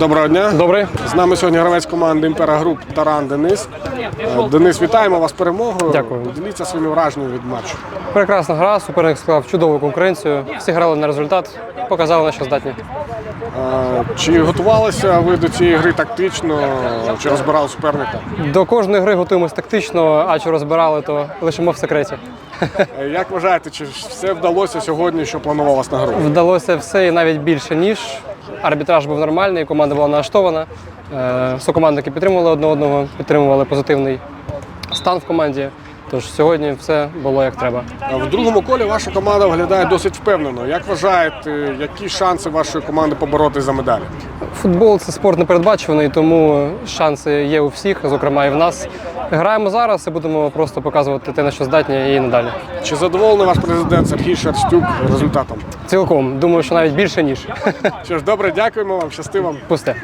Доброго дня. Добрий. З нами сьогодні гравець команди Імпера Груп Таран Денис. Е, Денис, вітаємо вас з перемогою. Дякую. Діліться своїми враженнями від матчу. Прекрасна гра, суперник склав чудову конкуренцію. Всі грали на результат, показали на що здатні. Е, Чи готувалися ви до цієї гри тактично, чи розбирали суперника? До кожної гри готуємось тактично, а чи розбирали, то лишимо в секреті. Е, Як вважаєте, чи все вдалося сьогодні, що планувалось на гру? Вдалося все і навіть більше, ніж. Арбітраж був нормальний, команда була налаштована. Е, Сокомандники підтримували одне одного, підтримували позитивний стан в команді. Тож сьогодні все було як треба. В другому колі ваша команда виглядає досить впевнено. Як вважаєте, які шанси вашої команди поборотись за медалі? Футбол це спорт непередбачуваний, тому шанси є у всіх, зокрема і в нас. Граємо зараз і будемо просто показувати те, на що здатні, і надалі. Чи задоволений ваш президент Сергій Шерстюк результатом? Цілком думаю, що навіть більше ніж Що ж, добре, дякуємо вам, щасти вам. пусте.